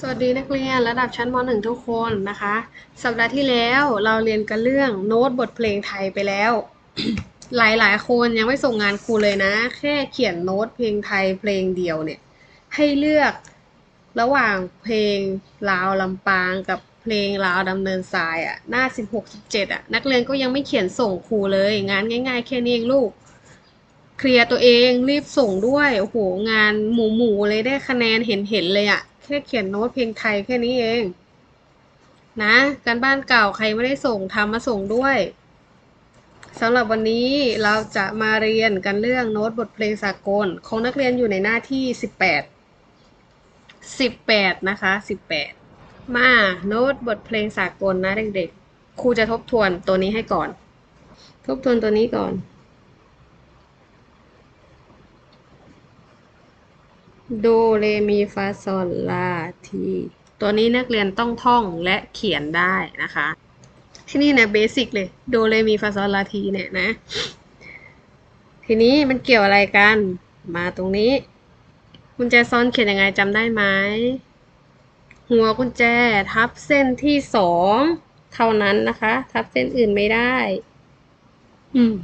สวัสดีนักเรียนระดับชั้นม .1 ทุกคนนะคะ สัปดาห์ที่แล้วเราเรียนกันเรื่องโน้ตบทเพลงไทยไปแล้ว หลายๆ คนยังไม่ส่งงานครูเลยนะ แค่เขียนโน้ตเพลงไทยเพลงเดียวเนี่ย ให้เลือกระหว่างเพลงลาวลำปางกับเพลงลาวดำเนินทรายอะ่ะหน้า 16-17อะนักเรียนก็ยังไม่เขียนส่งครูเลย งานง่าย ๆ แค่นี้เองลูกเคลียร์ตัวเองรีบส่งด้วยโอ้โหงานหมูหมูๆเลยได้คะแนนเห็นเห็นเลยอะ แค่เขียนโน้ตเพลงไทยแค่นี้เอง นะการบ้านเก่าใครไม่ได้ส่งทำมาส่งด้วยสำหรับวันนี้เราจะมาเรียนกันเรื่องโน้ตบทเพลงสากล ของนักเรียนอยู่ในหน้าที่ 18 18 นะคะ 18 มาโน้ตบทเพลงสากลนะเด็กๆครูจะทบทวนตัวนี้ให้ก่อน ทบทวนตัวนี้ก่อน โดเรมีฟาซอลลาทีตัวนี้นักเรียนต้องท่องและเขียนได้นะคะ ที่นี่นะเบสิกเลยโดเรมีฟาซอลลาทีเนี่ยนะ ทีนี้มันเกี่ยวอะไรกัน มาตรงนี้กุญแจซ้อนเขียนยังไงจำได้ไหมหัวกุญแจทับเส้นที่สองเท่านั้นนะคะ ทับเส้นอื่นไม่ได้ อืม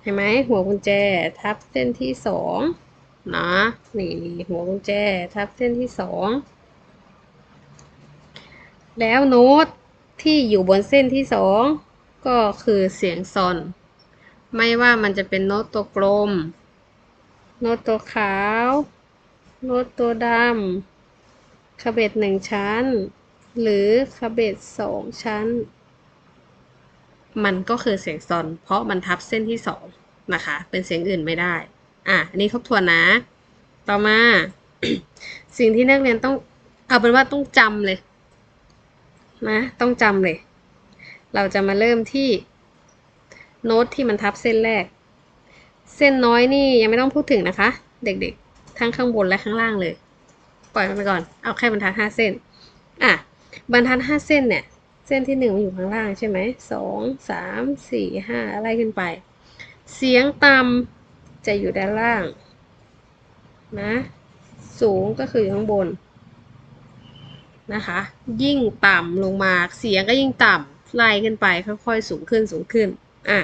เห็นไหมหัวกุญแจทับเส้นที่สอง นะนี่นี่หัวกุญแจทับเส้นที่สองแล้วโน้ตที่อยู่บนเส้นที่สองก็คือเสียงซอน ไม่ว่ามันจะเป็นโน้ตตัวกลม โน้ตตัวขาว โน้ตตัวดำคาเบตหนึ่งชั้น หรือคาเบตสองชั้น มันก็คือเสียงซอน เพราะมันทับเส้นที่สองนะคะ เป็นเสียงอื่นไม่ได้ อะอันนี้ทบทวนนะ ต่อมา สิ่งที่นักเรียนต้องเอาเป็นว่าต้องจำเลยนะต้องจำเลย เราจะมาเริ่มที่โน้ตที่มันทับเส้นแรก เส้นน้อยนี่ยังไม่ต้องพูดถึงนะคะ เด็กๆ ทั้งข้างบนและข้างล่างเลย ปล่อยมันไปก่อน เอาแค่บรรทัดห้าเส้น อะ บรรทัดห้าเส้นเนี่ย เส้นที่หนึ่งมันอยู่ข้างล่างใช่ไหมสองสามสี่ห้าอะไรขึ้นไป เสียงต่ำ จะอยู่ด้านล่างนะสูงก็คืออยู่ข้างบนนะคะ ยิ่งต่ำลงมาเสียงก็ยิ่งต่ำไล่ขึ้นไปค่อยๆสูงขึ้นสูงขึ้นอะ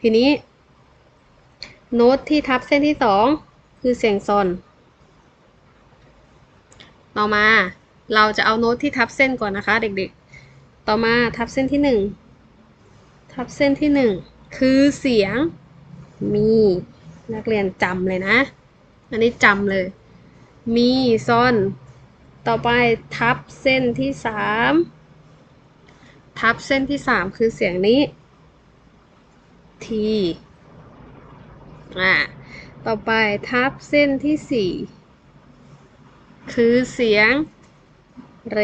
ทีนี้ โน้ตที่ทับเส้นที่สองคือเสียงซอนต่อมาเราจะเอาโน้ตที่ทับเส้นก่อนนะคะ เด็กๆ ต่อมาทับเส้นที่หนึ่งทับเส้นที่หนึ่งคือเสียงมี นักเรียนจำเลยนะ อันนี้จำเลย มีซอน ต่อไปทับเส้นที่สามทับเส้นที่สามคือเสียงนี้ทีอ่าต่อไปทับเส้นที่สี่คือเสียง เร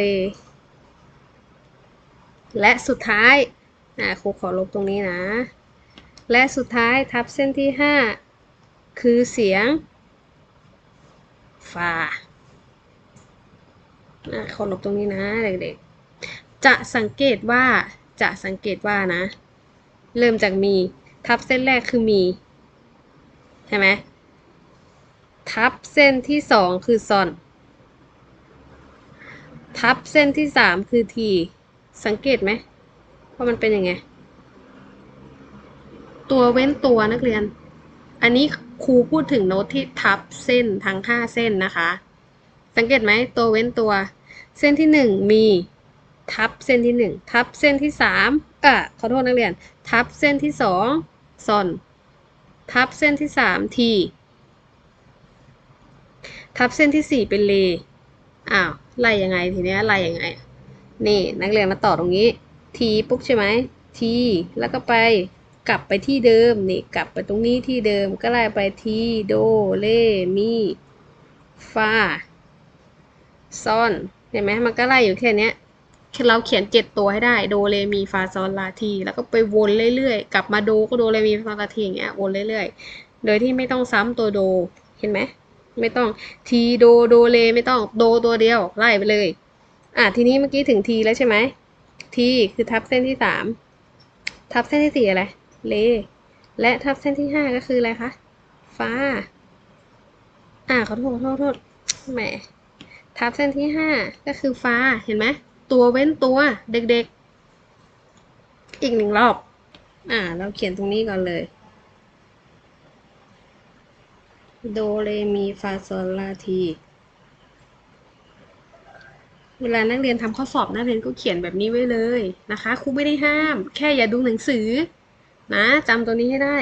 และสุดท้าย อ่าครูขอลบตรงนี้นะ และสุดท้ายทับเส้นที่ห้า คือเสียงฟาอ่าขอลบตรงนี้นะเด็กๆ จะสังเกตว่าจะสังเกตว่านะ เริ่มจากมี ทับเส้นแรกคือมี ใช่ไหมทับเส้นที่สองคือซอน ทับเส้นที่สามคือที สังเกตไหมว่ามันเป็นยังไง ตัวเว้นตัวนักเรียน อันนี้ครูพูดถึงโน้ตที่ทับเส้นทั้งห้าเส้นนะคะ สังเกตไหมตัวเว้นตัว เส้นที่หนึ่งมีทับเส้นที่หนึ่งทับเส้นที่สามเออขอโทษนักเรียน ทับเส้นที่สองซอน ทับเส้นที่สามทีทับเส้นที่สี่เป็นเลอ้าวไล่ยังไงทีเนี้ยไล่ยังไง นี่นักเรียนมาต่อตรงนี้ ทีปุ๊บใช่ไหมทีแล้วก็ไป กลับไปที่เดิมนี่กลับไปตรงนี้ที่เดิมก็ไล่ไปทีโดเลมีฟาซอนเห็นไหมมันก็ไล่อยู่แค่นี้เราเขียนเจ็ดตัวให้ได้โดเลมีฟาซอนลาที แล้วก็ไปวนเรื่อยๆ กลับมาโดก็โดเลมีฟาซอลาทีอย่างเงี้ยวนเรื่อยๆ โดยที่ไม่ต้องซ้ำตัวโดเห็นไหมไม่ต้องทีโดโดเลไม่ต้องโดตัวเดียวไล่ไปเลย อะทีนี้เมื่อกี้ถึงทีแล้วใช่ไหมทีคือทับเส้นที่สามทับเส้นที่สี่อะไร เล และทับเส้นที่ห้าก็คืออะไรคะ ฟ้า อ่าขอโทษขอโทษโทษแหม ทับเส้นที่ห้าก็คือฟ้า เห็นไหม ตัวเว้นตัว เด็กๆ อีกหนึ่งรอบ อ่า เราเขียนตรงนี้ก่อนเลย โดเรมีฟาโซลาทีเวลานักเรียนทำข้อสอบนักเรียนก็เขียนแบบนี้ไว้เลยนะคะครูไม่ได้ห้าม แค่อย่าดูหนังสือ นะจำตัวนี้ให้ได้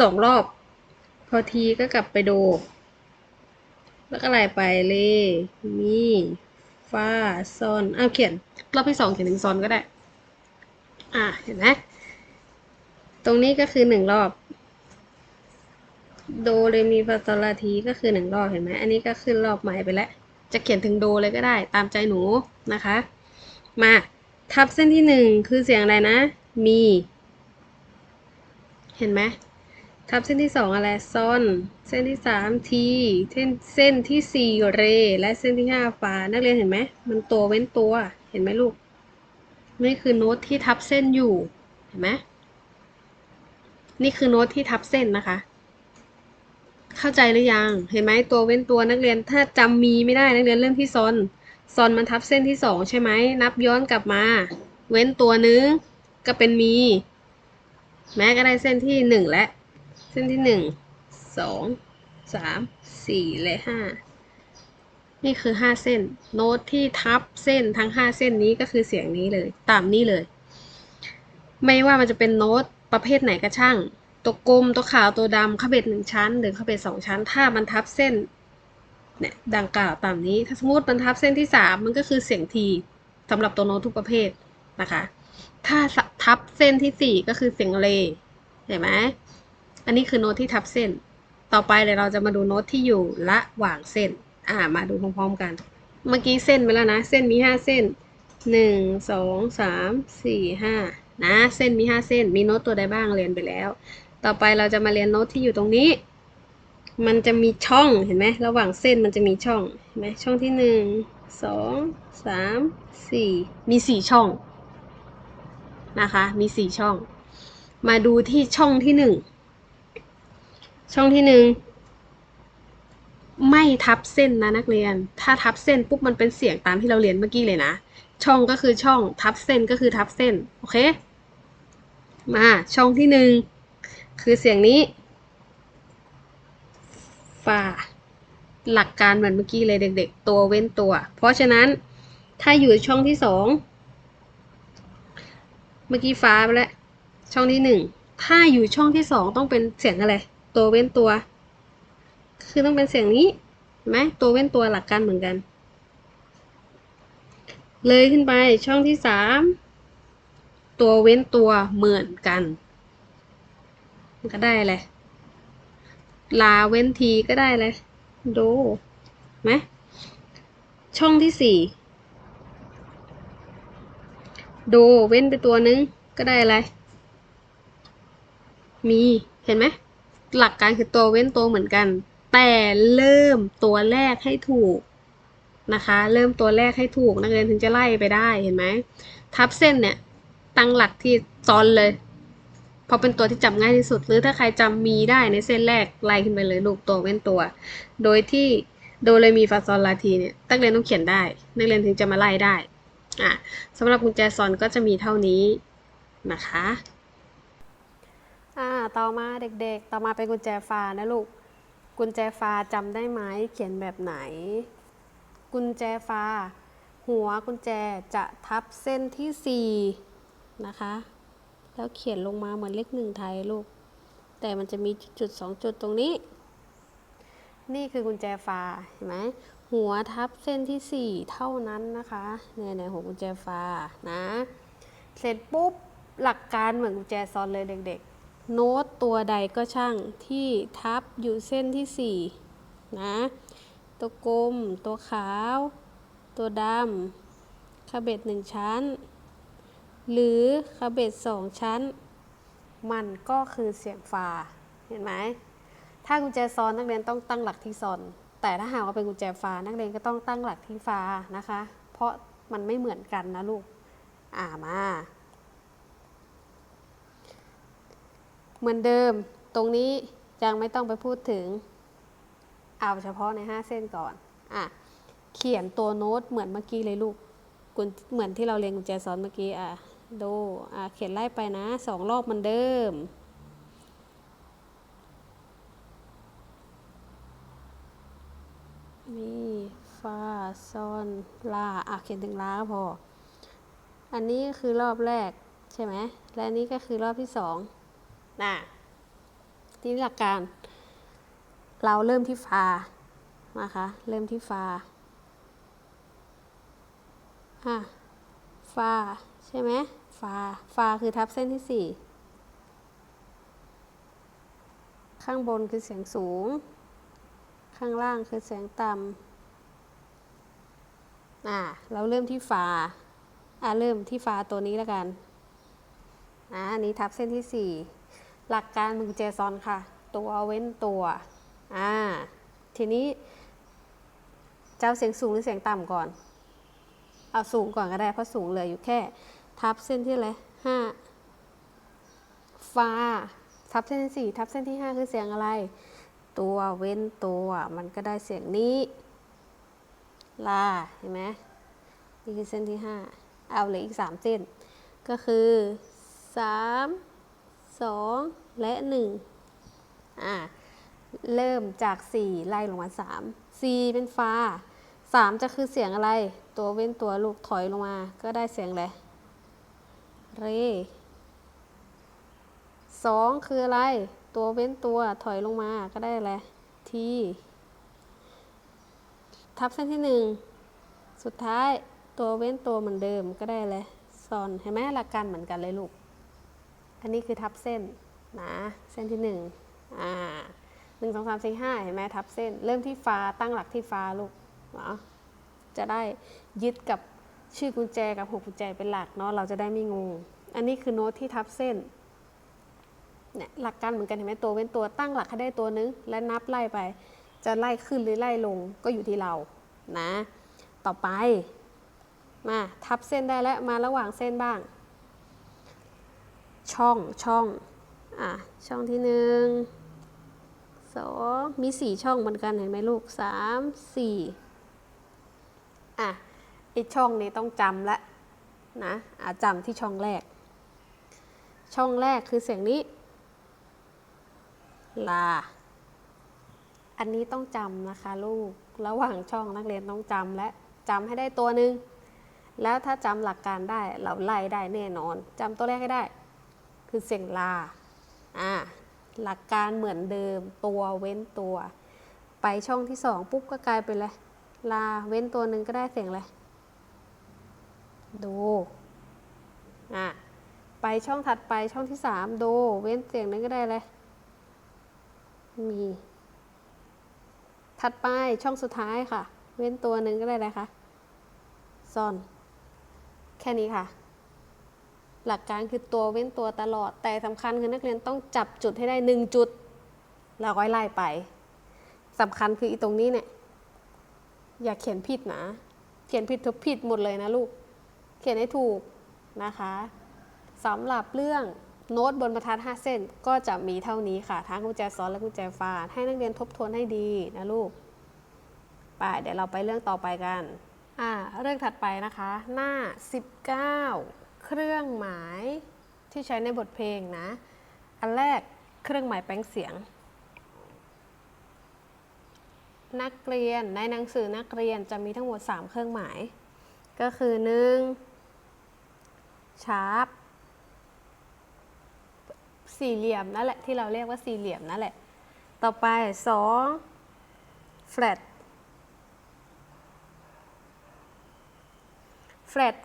สองรอบ พอทีก็กลับไปโด แล้วก็ไล่ไปเลมีฟาซอนเอาเขียน รอบที่สองเขียนถึงซอนก็ได้ อ่าเห็นไหมตรงนี้ก็คือหนึ่งรอบ โดเรมีฟาโซลาทีก็คือหนึ่งรอบเห็นไหมอันนี้ก็ขึ้นรอบใหม่ไปแล้ว จะเขียนถึงโดเลยก็ได้ ตามใจหนูนะคะ มา ทับเส้นที่หนึ่งคือเสียงอะไรนะ มี เห็นไหมทับเส้นที่สองอะไรซอน เส้นที่สามทีเส้นเส้นที่สี่เร และเส้นที่ห้าฟา นักเรียนเห็นไหม มันตัวเว้นตัว เห็นไหมลูก นี่คือโน้ตที่ทับเส้นอยู่ เห็นไหมนี่คือโน้ตที่ทับเส้นนะคะ เข้าใจหรือยัง เห็นไหมตัวเว้นตัวนักเรียน ถ้าจำมีไม่ได้นักเรียนเริ่มที่ซอน ซอนมันทับเส้นที่สองใช่ไหม นับย้อนกลับมา เว้นตัวนึงก็เป็นมี แม้ก็ได้เส้นที่หนึ่งและเส้นที่หนึ่งสองสามสี่และห้านี่คือห้าเส้น โน้ตที่ทับเส้นทั้งห้าเส้นนี้ก็คือเสียงนี้เลย ตามนี้เลย ไม่ว่ามันจะเป็นโน้ตประเภทไหนก็ช่าง ตัวกลมตัวขาวตัวดำขบเบ็ดหนึ่งชั้น หรือขบเบ็ดสองชั้น ถ้ามันทับเส้นเนี่ยดังกล่าวตามนี้ ถ้าสมมติมันทับเส้นที่สามมันก็คือเสียงทีสำหรับตัวโน้ตทุกประเภทนะคะ ถ้าทับเส้นที่สี่ก็คือเสียงเลเห็นไหมอันนี้คือโน้ตที่ทับเส้น ต่อไปเดี๋ยวเราจะมาดูโน้ตที่อยู่ระหว่างเส้น อ่า มาดูพร้อมๆกัน เมื่อกี้เส้นไปแล้วนะ เส้นมีห้าเส้นหนึ่งสองสามสี่ห้านะ เส้นมีห้าเส้น มีโน้ตตัวใดบ้างเรียนไปแล้ว ต่อไปเราจะมาเรียนโน้ตที่อยู่ตรงนี้ มันจะมีช่องเห็นไหมระหว่างเส้นมันจะมีช่องเห็นไหมช่องที่หนึ่งสองสามสี่มีสี่ช่อง นะคะ มีสี่ช่อง มาดูที่ช่องที่หนึ่งช่องที่หนึ่งไม่ทับเส้นนะนักเรียน ถ้าทับเส้นปุ๊บมันเป็นเสียงตามที่เราเรียนเมื่อกี้เลยนะ ช่องก็คือช่องทับเส้นก็คือทับเส้น โอเค มาช่องที่หนึ่งคือเสียงนี้ฝ่าหลักการเหมือนเมื่อกี้เลยเด็ก ๆ ตัวเว้นตัว เพราะฉะนั้นถ้าอยู่ช่องที่สอง เมื่อกี้ฟ้าไปแล้ว ช่องที่หนึ่ง ถ้าอยู่ช่องที่สองต้องเป็นเสียงอะไร ตัวเว้นตัว คือต้องเป็นเสียงนี้เห็นไหมตัวเว้นตัวหลักการเหมือนกัน เลยขึ้นไปช่องที่สามตัวเว้นตัวเหมือนกัน มันก็ได้เลยลาเว้นทีก็ได้เลย โดไหมช่องที่สี่ โดเว้นไปตัวนึง ก็ได้อะไร มีเห็นไหม หลักการคือตัวเว้นตัวเหมือนกัน แต่เริ่มตัวแรกให้ถูกนะคะ เริ่มตัวแรกให้ถูกนักเรียนถึงจะไล่ไปได้เห็นไหมทับเส้นเนี่ยตั้งหลักที่ซอนเลยพราะเป็นตัวที่จำง่ายที่สุด หรือถ้าใครจำมีได้ในเส้นแรกไล่ขึ้นไปเลยลูกตัวเว้นตัว โดยที่โดเรมีฟาซอลลาทีเนี่ยนักเรียนต้องเขียนได้ นักเรียนถึงจะมาไล่ได้ อะสำหรับกุญแจซอนก็จะมีเท่านี้นะคะอ่าต่อมาเด็กๆ ต่อมาเป็นกุญแจฟ้านะลูก กุญแจฟ้าจำได้ไหมเขียนแบบไหน กุญแจฟ้า หัวกุญแจจะทับเส้นที่สี่นะคะ แล้วเขียนลงมาเหมือนเลขหนึ่งไทยลูก แต่มันจะมีจุดสองจุดตรงนี้ นี่คือกุญแจฟ้าเห็นไหม หัวทับเส้นที่สี่เท่านั้นนะคะเนี่ยในหัวกุญแจฟ้านะ เสร็จปุ๊บหลักการเหมือนกุญแจซอนเลยเด็กๆ โน้ตตัวใดก็ช่างที่ทับอยู่เส้นที่สี่นะ ตัวกลม ตัวขาว ตัวดำคาเบ็ดหนึ่งชั้น หรือคาเบ็ดสองชั้น มันก็คือเสียงฟาเห็นไหมถ้ากุญแจซอนนักเรียนต้องตั้งหลักที่ซอน แต่ถ้าหากว่าเป็นกุญแจฟ้านักเรียนก็ต้องตั้งหลักที่ฟ้านะคะ เพราะมันไม่เหมือนกันนะลูก อ่ามา เหมือนเดิมตรงนี้ยังไม่ต้องไปพูดถึง เอาเฉพาะใน 5 เส้นก่อนอะเขียนตัวโน้ตเหมือนเมื่อกี้เลยลูกกุญเหมือนที่เราเรียนกุญแจสอนเมื่อกี้อะดูอะเขียนไล่ไปนะสองรอบเหมันเดิมฟา ซอนลาอะเขียนถึงลาก็พอ อันนี้คือรอบแรกใช่ไหม และอันนี้ก็คือรอบที่สองน่ะที่หลักการ เราเริ่มที่ฟานะคะ เริ่มที่ฟาอะฟาใช่ไหมฟาฟาคือทับเส้นที่สี่ข้างบนคือเสียงสูง ข้างล่างคือเสียงต่ำ อะเราเริ่มที่ฟาอะเริ่มที่ฟาตัวนี้แล้วกันอะอันนี้ทับเส้นที่สี่หลักการมึงเจซอนค่ะ ตัวเว้นตัวอ่าทีนี้จะเอาเสียงสูงหรือเสียงต่ำก่อน เอาสูงก่อนก็ได้เพราะสูงเหลืออยู่แค่ ทับเส้นที่อะไรห้าฟาทับเส้นที่สี่ทับเส้นที่ห้าคือเสียงอะไร ตัวเว้นตัวมันก็ได้เสียงนี้ ลาเห็นไหมนี่คือเส้นที่ห้าเอาเหลืออีกสามเส้น ก็คือสามสองและหนึ่งอ่า เริ่มจากสี่ไล่ลงมาสามซีเป็นฟาสามจะคือเสียงอะไร ตัวเว้นตัวลูกถอยลงมา ก็ได้เสียงอะไรเรสองคืออะไร ตัวเว้นตัวถอยลงมาก็ได้อะไรที ทับเส้นที่หนึ่งสุดท้ายตัวเว้นตัวเหมือนเดิมก็ได้เลยซอนเห็นไหมหลักการเหมือนกันเลยลูก อันนี้คือทับเส้นนะเส้นที่หนึ่งอ่าหนึ่งสองสามสี่ห้าเห็นไหมทับเส้น เริ่มที่ฟ้าตั้งหลักที่ฟ้าลูกเนาะจะได้ยึดกับชื่อกุญแจกับหัวกุญแจเป็นหลักเนาะเราจะได้ไม่งง อันนี้คือโน้ตที่ทับเส้นเนี่ยหลักการเหมือนกันเห็นไหมตัวเว้นตัวตั้งหลักให้ได้ตัวนึงและนับไล่ไป จะไล่ขึ้นหรือไล่ลงก็อยู่ที่เรานะ ต่อไป มาทับเส้นได้แล้วมาระหว่างเส้นบ้าง ช่องช่องอะช่องที่หนึ่งสองมีสี่ช่องเหมือนกันเห็นไหมลูกสามสี่อะไอช่องนี้ต้องจำละนะอะจำที่ช่องแรก ช่องแรกคือเสียงนี้ ลา อันนี้ต้องจำนะคะลูก ระหว่างช่องนักเรียนต้องจำและจำให้ได้ตัวหนึ่ง แล้วถ้าจำหลักการได้เราไล่ได้แน่นอนจำตัวแรกให้ได้ คือเสียงลา อ่า หลักการเหมือนเดิมตัวเว้นตัว ไปช่องที่สองปุ๊บก็กลายเป็นอะไรลาเว้นตัวหนึ่งก็ได้เสียงอะไรโดอะ ไปช่องถัดไปช่องที่สามโด เว้นเสียงนั้นก็ได้เลยมี ถัดไปช่องสุดท้ายค่ะ เว้นตัวหนึ่งก็ได้เลยค่ะซ่อน แค่นี้ค่ะ หลักการคือตัวเว้นตัวตลอด แต่สำคัญคือนักเรียนต้องจับจุดให้ได้หนึ่งจุด แล้วก็ไล่ไปสำคัญคืออีตรงนี้เนี่ย อย่าเขียนผิดนะ เขียนผิดทุกผิดหมดเลยนะลูก เขียนให้ถูกนะคะสำหรับเรื่อง โน้ตบนบรรทัด 5 เส้นก็จะมีเท่านี้ค่ะ ทั้งกุญแจซ้อนและกุญแจฟาดให้นักเรียนทบทวนให้ดีนะลูก ไป เดี๋ยวเราไปเรื่องต่อไปกัน อ่า เรื่องถัดไปนะคะ หน้า 19 เครื่องหมายที่ใช้ในบทเพลงนะ อันแรกเครื่องหมายแปลงเสียง นักเรียนในหนังสือนักเรียนจะมีทั้งหมด 3 เครื่องหมาย ก็คือ 1. ชาร์ป สี่เหลี่ยมนั่นแหละที่เราเรียกว่าสี่เหลี่ยมนั่นแหละ ต่อไป 2. flat flat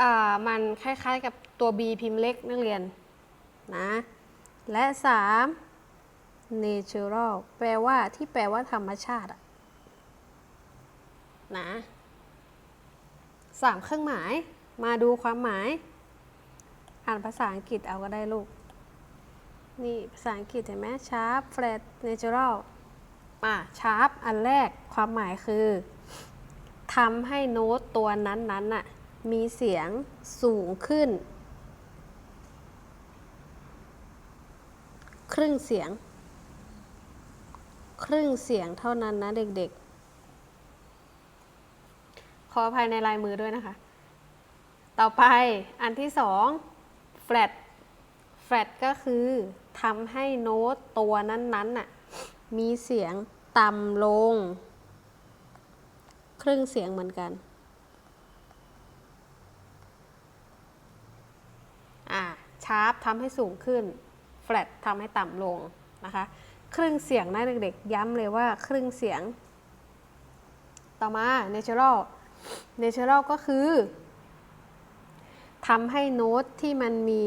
อ่ามันคล้ายๆกับตัว b พิมพ์เล็กนักเรียนนะและ 3. natural แปลว่าที่แปลว่าธรรมชาติอะนะสามเครื่องหมายมาดูความหมาย อ่านภาษาอังกฤษเอาก็ได้ลูก นี่ภาษาอังกฤษเห็นไหม sharp flat natural อะ sharp อันแรกความหมายคือทำให้โน้ตตัวนั้นๆน่ะมีเสียงสูงขึ้น ครึ่งเสียง ครึ่งเสียงเท่านั้นนะเด็กออภัยในลายมือด้วยนะคะ ต่อไปอันที่สอง flat flat ก็คือ ทำให้โน้ตตัวนั้นๆน่ะมีเสียงต่ำลง ครึ่งเสียงเหมือนกัน อ่าชาร์ปทำให้สูงขึ้น flat ทำให้ต่ำลงนะคะ ครึ่งเสียงนะเด็กๆ ย้ำเลยว่าครึ่งเสียง ต่อมา natural natural ก็คือทำให้โน้ตที่มันมี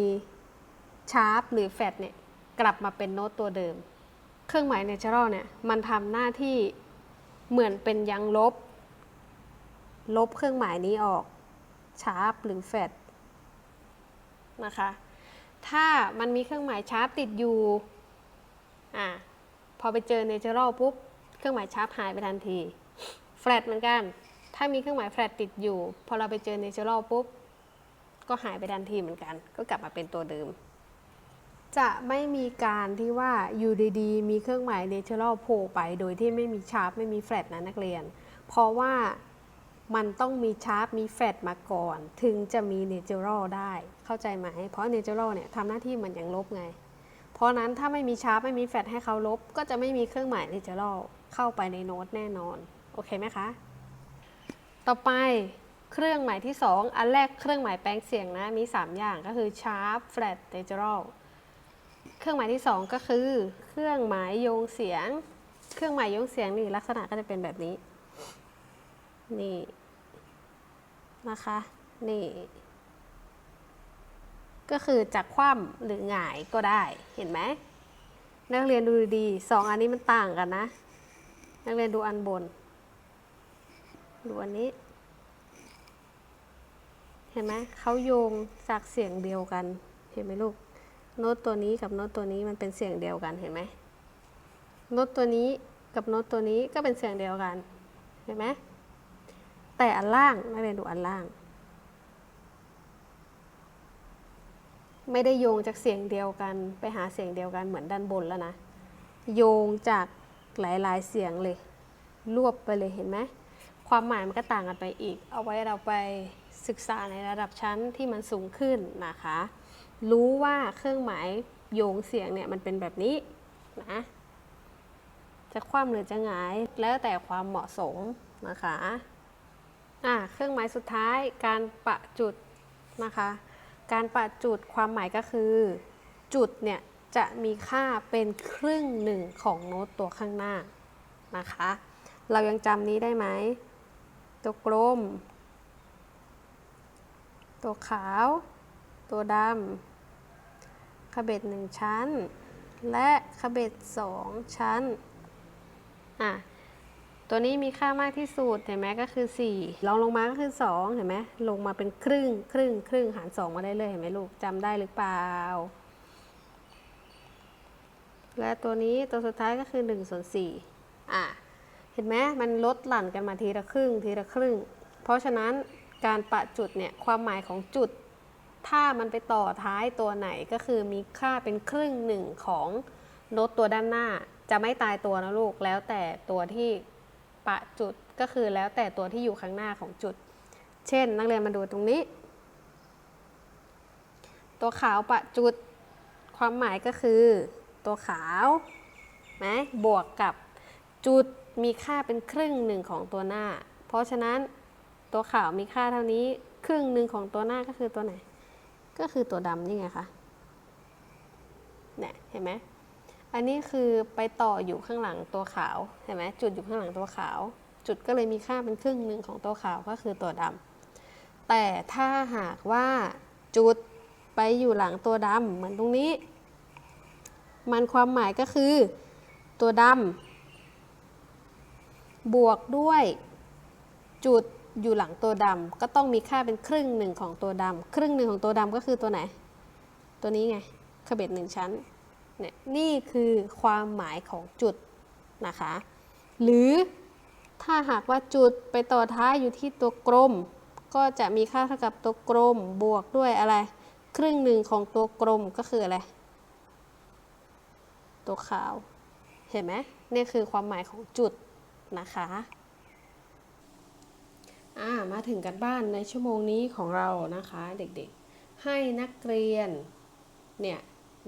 ชาร์ปหรือแฟดเนี่ย กลับมาเป็นโน้ตตัวเดิม เครื่องหมาย natural เนี่ยมันทำหน้าที่เหมือนเป็นยังลบ ลบเครื่องหมายนี้ออกชาร์ปหรือแฟดนะคะ ถ้ามันมีเครื่องหมายชาร์ปติดอยู่อะพอไปเจอ natural ปุ๊บเครื่องหมายชาร์ปหายไปทันทีแฟลตเหมือนกัน ถ้ามีเครื่องหมายแฟลตติดอยู่ พอเราไปเจอ natural ปุ๊บ ก็หายไปทันทีเหมือนกัน ก็กลับมาเป็นตัวเดิม จะไม่มีการที่ว่าอยู่ดีๆ มีเครื่องหมาย natural โผล่ไปโดยที่ไม่มีชาร์ปไม่มีแฟลตนะนักเรียน เพราะว่ามันต้องมีชาร์ปมีแฟลตมาก่อน ถึงจะมี natural ได้เข้าใจไหม เพราะ natural เนี่ยทำหน้าที่เหมือนอย่างลบไง เพราะนั้นถ้าไม่มีชาร์ปไม่มีแฟลตให้เขาลบ ก็จะไม่มีเครื่องหมาย natural เข้าไปในโน้ตแน่นอน โอเคไหมคะ ต่อไปเครื่องหมายที่ 2 อันแรกเครื่องหมายแปลงเสียงนะมี 3 อย่างก็คือ sharp flat natural เครื่องหมายที่ 2 ก็คือ เครื่องหมายโยงเสียง เครื่องหมายโยงเสียงนี่ลักษณะก็จะเป็นแบบนี้ นี่นะคะ นี่ ก็คือจะคว่ำหรือหงายก็ได้ เห็นไหม นักเรียนดูดีสองอันนี้มันต่างกันนะ นักเรียนดูอันบน ดูอันนี้ เห็นไหม เขาโยงจากเสียงเดียวกัน เห็นไหมลูก โน้ตตัวนี้กับโน้ตตัวนี้มันเป็นเสียงเดียวกันเห็นไหมโน้ตตัวนี้กับโน้ตตัวนี้ก็เป็นเสียงเดียวกันเห็นไหมแต่อันล่างนักเรียนดูอันล่าง ไม่ได้โยงจากเสียงเดียวกัน ไปหาเสียงเดียวกันเหมือนด้านบนแล้วนะ โยงจากหลาย ๆ เสียงเลย รวบไปเลยเห็นไหมความหมายมันก็ต่างกันไปอีก เอาไว้เราไปศึกษาในระดับชั้นที่มันสูงขึ้นนะคะ รู้ว่าเครื่องหมายโยงเสียงเนี่ยมันเป็นแบบนี้นะ จะคว่ำหรือจะหงายแล้วแต่ความเหมาะสมนะคะอะเครื่องหมายสุดท้ายการประจุดนะคะ การประจุดความหมายก็คือ จุดเนี่ยจะมีค่าเป็นครึ่งหนึ่งของโน้ตตัวข้างหน้านะคะ เรายังจำนี้ได้ไหม ตัวกลม ตัวขาว ตัวดำ ขเบ็ดหนึ่งชั้น และขเบ็ดสองชั้น อะ ตัวนี้มีค่ามากที่สุดเห็นไหมก็คือ 4 ลองลงมาก็คือ 2 เห็นไหมลงมาเป็นครึ่ง ครึ่ง ครึ่งหาร 2 มาได้เลยเห็นไหมลูกจำได้หรือเปล่า และตัวนี้ตัวสุดท้ายก็คือ1ส่วน4อะ เห็นไหมมันลดหลั่นกันมาทีละครึ่ง ทีละครึ่ง เพราะฉะนั้นการประจุดเนี่ยความหมายของจุด ถ้ามันไปต่อท้ายตัวไหนก็คือมีค่าเป็นครึ่งหนึ่งของโน้ตตัวด้านหน้า จะไม่ตายตัวนะลูก แล้วแต่ตัวที่ประจุดก็คือแล้วแต่ตัวที่อยู่ข้างหน้าของจุด เช่น นักเรียนมาดูตรงนี้ ตัวขาวประจุดความหมายก็คือ ตัวขาวไหมบวกกับจุดมีค่าเป็นครึ่งหนึ่งของตัวหน้า เพราะฉะนั้นตัวขาวมีค่าเท่านี้ครึ่งหนึ่งของตัวหน้าก็คือตัวไหน ก็คือตัวดำนี่ไงคะเนี่ยเห็นไหมอันนี้คือไปต่ออยู่ข้างหลังตัวขาวเห็นไหมจุดอยู่ข้างหลังตัวขาว จุดก็เลยมีค่าเป็นครึ่งหนึ่งของตัวขาวก็คือตัวดำแต่ถ้าหากว่าจุดไปอยู่หลังตัวดำเหมือนตรงนี้ มันความหมายก็คือตัวดำบวกด้วยจุด อยู่หลังตัวดำก็ต้องมีค่าเป็นครึ่งหนึ่งของตัวดำครึ่งหนึ่งของตัวดำก็คือตัวไหน ตัวนี้ไงขเบ็ดหนึ่งชั้นเนี่ยนี่คือความหมายของจุดนะคะ หรือถ้าหากว่าจุดไปต่อท้ายอยู่ที่ตัวกลม ก็จะมีค่าเท่ากับตัวกลมบวกด้วยอะไร ครึ่งหนึ่งของตัวกลมก็คืออะไร ตัวขาว เห็นไหมนี่คือความหมายของจุดนะคะ อ่ามาถึงกันบ้านในชั่วโมงนี้ของเรานะคะเด็กๆ ให้นักเรียนเนี่ย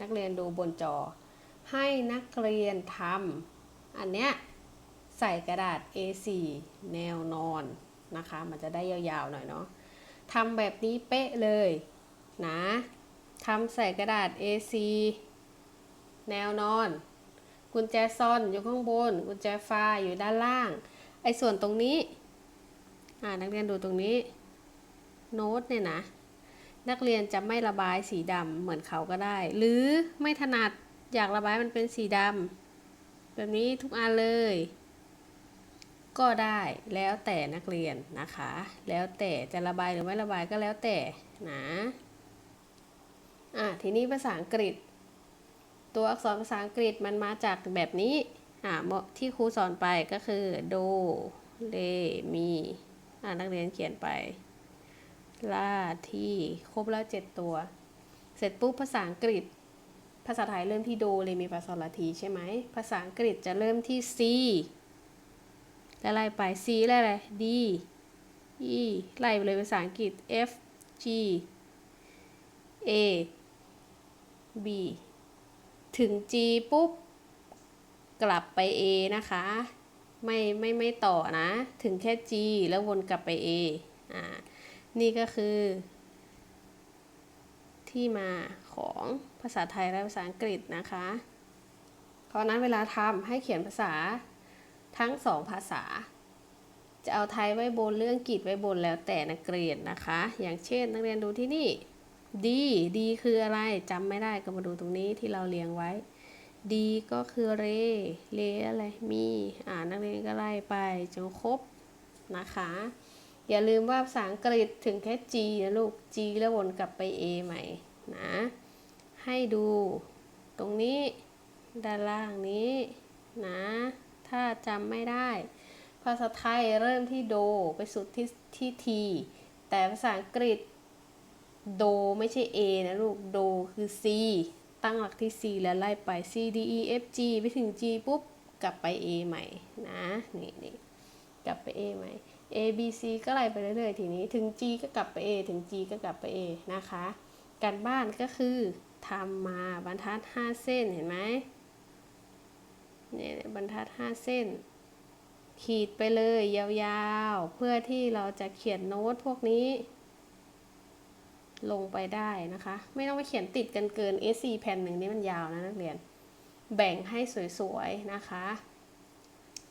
นักเรียนดูบนจอ ให้นักเรียนทำอันเนี้ยใส่กระดาษ A4 แนวนอนนะคะ มันจะได้ยาวๆหน่อยเนาะทำแบบนี้เป๊ะเลยนะทำใส่กระดาษ A4 แนวนอน กุญแจซ่อนอยู่ข้างบน กุญแจฟ้าอยู่ด้านล่าง ไอ้ส่วนตรงนี้ อ่านักเรียนดูตรงนี้โน้ตเนี่ยนะ นักเรียนจะไม่ระบายสีดำเหมือนเขาก็ได้ หรือไม่ถนัดอยากระบายมันเป็นสีดำแบบนี้ทุกอันเลย ก็ได้แล้วแต่นักเรียนนะคะ แล้วแต่จะระบายหรือไม่ระบายก็แล้วแต่นะอะทีนี้ภาษาอังกฤษ ตัวอักษรภาษาอังกฤษมันมาจากแบบนี้อะที่ครูสอนไปก็คือ โด เล มี นักเรียนเขียนไปลาที่ครบแล้วเจ็ดตัว เสร็จปุ๊บภาษาอังกฤษ ภาษาไทยเริ่มที่โดเลยมีภาษาลาทีใช่ไหม ภาษาอังกฤษจะเริ่มที่ C แล้วไล่ไป C แล้วอะไร D E ไล่ไปเลยภาษาอังกฤษ F G A B ถึง G ปุ๊บ กลับไป A นะคะ ไม่ไม่ไม่ต่อนะ ถึงแค่ G แล้ววนกลับไป A อ่า นี่ก็คือ ที่มาของภาษาไทยและภาษาอังกฤษนะคะ เพราะนั้นเวลาทำให้เขียนภาษาทั้งสองภาษา จะเอาไทยไว้บนเรื่องกฤษไว้บนแล้วแต่นักเรียนนะคะ อย่างเช่นนักเรียนดูที่นี่ดีดีคืออะไรจำไม่ได้ก็มาดูตรงนี้ที่เราเรียงไว้ ดีก็คือเรเรอะไร มี อ่านนักเรียนก็ไล่ไปจนครบนะคะ อย่าลืมว่าภาษาอังกฤษถึงแค่ G นะลูก G แล้ววนกลับไป A ใหม่นะ ให้ดูตรงนี้ด้านล่างนี้นะ ถ้าจำไม่ได้ ภาษาไทยเริ่มที่โดไปสุดที่ที่ทีแต่ภาษาอังกฤษโดไม่ใช่ A นะลูก โดคือ C ตั้งหลักที่ C แล้วไล่ไป C D E F G ไปถึง G ปุ๊บ กลับไป A ใหม่นะ นี่นี่กลับไป A ใหม่ A B C ก็ไล่ไปเรื่อยๆ ทีนี้ถึง G ก็กลับไป A ถึง G ก็กลับไป A นะคะ การบ้านก็คือทำมาบรรทัด 5 เส้นเห็นไหมเนี่ยบรรทัด 5 เส้น ขีดไปเลยยาวๆ เพื่อที่เราจะเขียนโน้ตพวกนี้ ลงไปได้นะคะ ไม่ต้องไปเขียนติดกันเกิน A4 แผ่นหนึ่งนี่มันยาวนะนักเรียน แบ่งให้สวยๆนะคะ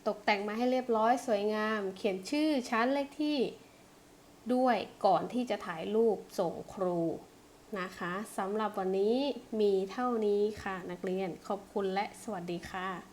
ตกแต่งมาให้เรียบร้อยสวยงาม เขียนชื่อชั้นเลขที่ด้วยก่อนที่จะถ่ายรูปส่งครูนะคะสำหรับวันนี้มีเท่านี้ค่ะนักเรียนขอบคุณและสวัสดีค่ะ